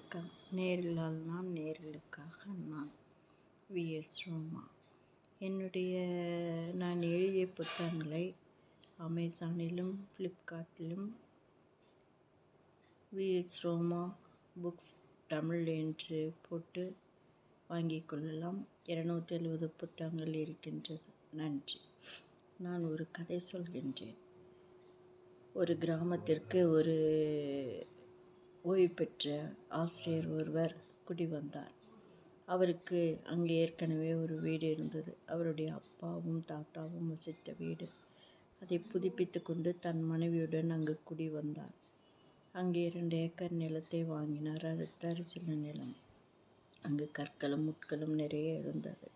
வணக்கம் நேர்களால் நான் நேர்களுக்காக நான் விஎஸ் ரோமா என்னுடைய நான் எழுதிய புத்தகங்களை அமேசானிலும் ஃப்ளிப்கார்ட்டிலும் விஎஸ் ரோமா புக்ஸ் தமிழ் என்று போட்டு வாங்கிக் கொள்ளலாம். இருநூற்றி எழுபது புத்தகங்கள் இருக்கின்றது. நன்றி. நான் ஒரு கதை சொல்கின்றேன். ஒரு கிராமத்திற்கு ஒரு ஓய்வு பெற்ற ஆசிரியர் ஒருவர் குடி வந்தார். அவருக்கு அங்கே ஏற்கனவே ஒரு வீடு இருந்தது. அவருடைய அப்பாவும் தாத்தாவும் வசித்த வீடு. அதை புதுப்பித்து கொண்டு தன் மனைவியுடன் அங்கு குடி வந்தார். அங்கே இரண்டு ஏக்கர் நிலத்தை வாங்கினார். அது தரிசில நிலம். அங்கு கற்களும் முட்களும் நிறைய இருந்தது.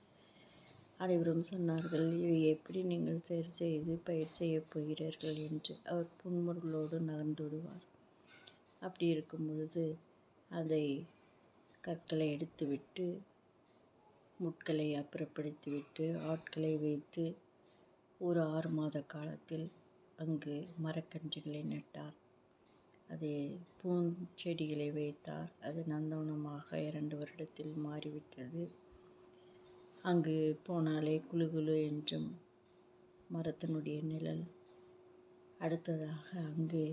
அனைவரும் சொன்னார்கள் இதை எப்படி நீங்கள் சரி செய்து பயிர் செய்யப் போகிறீர்கள்? என்று. அவர் புன்முறுகளோடு நகர்ந்துடுவார் அப்படி இருக்கும் பொழுது அதை கற்களை எடுத்துவிட்டு முட்களை அப்புறப்படுத்திவிட்டு ஆட்களை வைத்து ஒரு ஆறு மாத காலத்தில் அங்கு மரக்கன்றுகளை நட்டார். அது பூஞ்செடிகளை வைத்தார். அது நந்தவனமாக இரண்டு வருடத்தில் மாறிவிட்டது. அங்கு போனாலே குழு குழு என்றும் மரத்தினுடைய நிழல் அடுத்ததாக அங்கு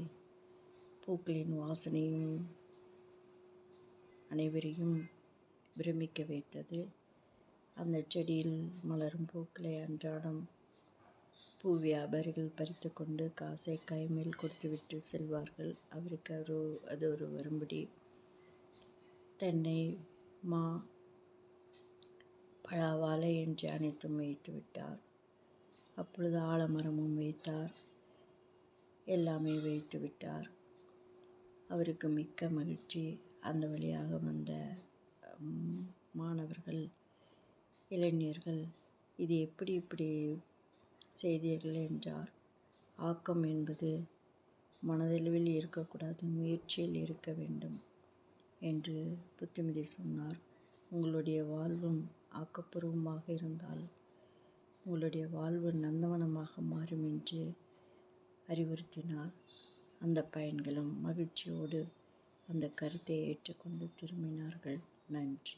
பூக்களின் வாசனையும் அனைவரையும் பிரமிக்க வைத்தது. அந்த செடியில் மலரும் பூக்களை அன்றாடம் பூ வியாபாரிகள் பறித்து கொண்டு காசை கைமேல் கொடுத்துவிட்டு செல்வார்கள். அவருக்கு ஒரு அது ஒரு வரும்படி தென்னை மா பழாவாழை என்று அனைத்தும் வைத்து விட்டார். அப்பொழுது ஆலமரமும் வைத்தார். எல்லாமே வைத்து விட்டார். அவருக்கு மிக்க மகிழ்ச்சி. அந்த வழியாக வந்த மாணவர்கள் இளைஞர்கள் இது எப்படி இப்படி செய்தீர்கள் என்றார். ஆக்கம் என்பது மனதளவில் இருக்கக்கூடாது முயற்சியில் இருக்க வேண்டும் என்று புத்திமதி சொன்னார். உங்களுடைய வாழ்வும் ஆக்கப்பூர்வமாக இருந்தால் உங்களுடைய வாழ்வு நந்தவனமாக மாறும் என்று அறிவுறுத்தினார். அந்த பயன்களும் மகிழ்ச்சியோடு அந்த கருத்தை ஏற்றுக்கொண்டு திரும்பினார்கள். நன்றி.